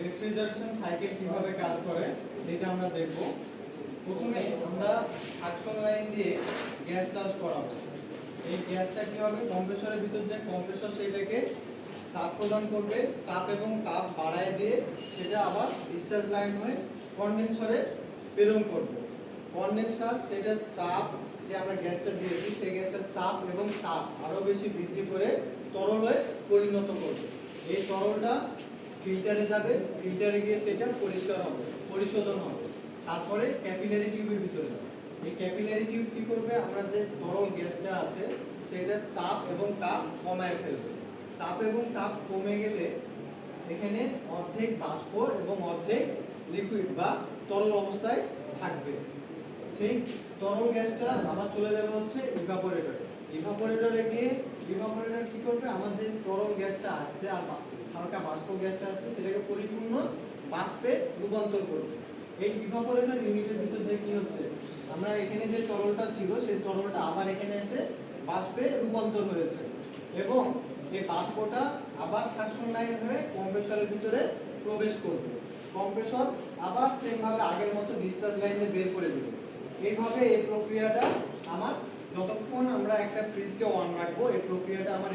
Refrigeration cycle কীভাবে কাজ করে, এটা আমরা দেখব। প্রথমে আমরা সাকশন লাইন দিয়ে গ্যাস চার্জ করাবো। এই গ্যাসটা কি হবে? কম্প্রেসরের ভিতর যে কম্প্রেসর সেটাকে চাপ প্রদান করবে। চাপ এবং তাপ বাড়ায় দিয়ে সেটা আবার ডিসচার্জ লাইন হয়ে কন্ডেন্সারে প্রেরণ করবে। কন্ডেন্সার সেটা চাপ যে আমরা গ্যাসটা দিয়েছি, সেই গ্যাসটার চাপ এবং তাপ আরও বেশি বৃদ্ধি করে তরলে পরিণত করবে। এই তরলটা ফিল্টারে যাবে, ফিল্টারে গিয়ে সেটা পরিষ্কার হবে, পরিশোধন হবে। তারপরে ক্যাপিলারি টিউবের ভিতরে যাবে। এই ক্যাপিলারি টিউব কী করবে? আমরা যে তরল গ্যাসটা আছে, সেটা চাপ এবং তাপ কমায় ফেলবে। চাপ এবং তাপ কমে গেলে এখানে অর্ধেক বাষ্প এবং অর্ধেক লিকুইড বা তরল অবস্থায় থাকবে। সেই তরল গ্যাসটা আবার চলে যাবে হচ্ছে ইভাপোরেটরে ইভাপোরেটরে গিয়ে ইভাপোরেটর কি করবে? আমার যে তরল গ্যাসটা আসছে আর হালকা বাষ্প গ্যাসটা আসছে, সেটাকে পরিপূর্ণ বাষ্পে রূপান্তর করবে। এই ইভাপোরেটর ইউনিটের ভিতর যে কি হচ্ছে? আমরা এখানে যে তরলটা ছিল, সেই তরলটা আবার এখানে এসে বাষ্পে রূপান্তর হয়েছে। এবং এই বাষ্পটা আবার সাকশন লাইন হয়ে কম্প্রেসরের ভিতরে প্রবেশ করবে। কম্প্রেসর আবার সেম ভাবে আগের মতো ডিসচার্জ লাইনে বের করে দেবে। এইভাবে এই প্রক্রিয়াটা আমার আমরা একটা ফ্রিজকে অন রাখব এই প্রক্রিয়াটা আমার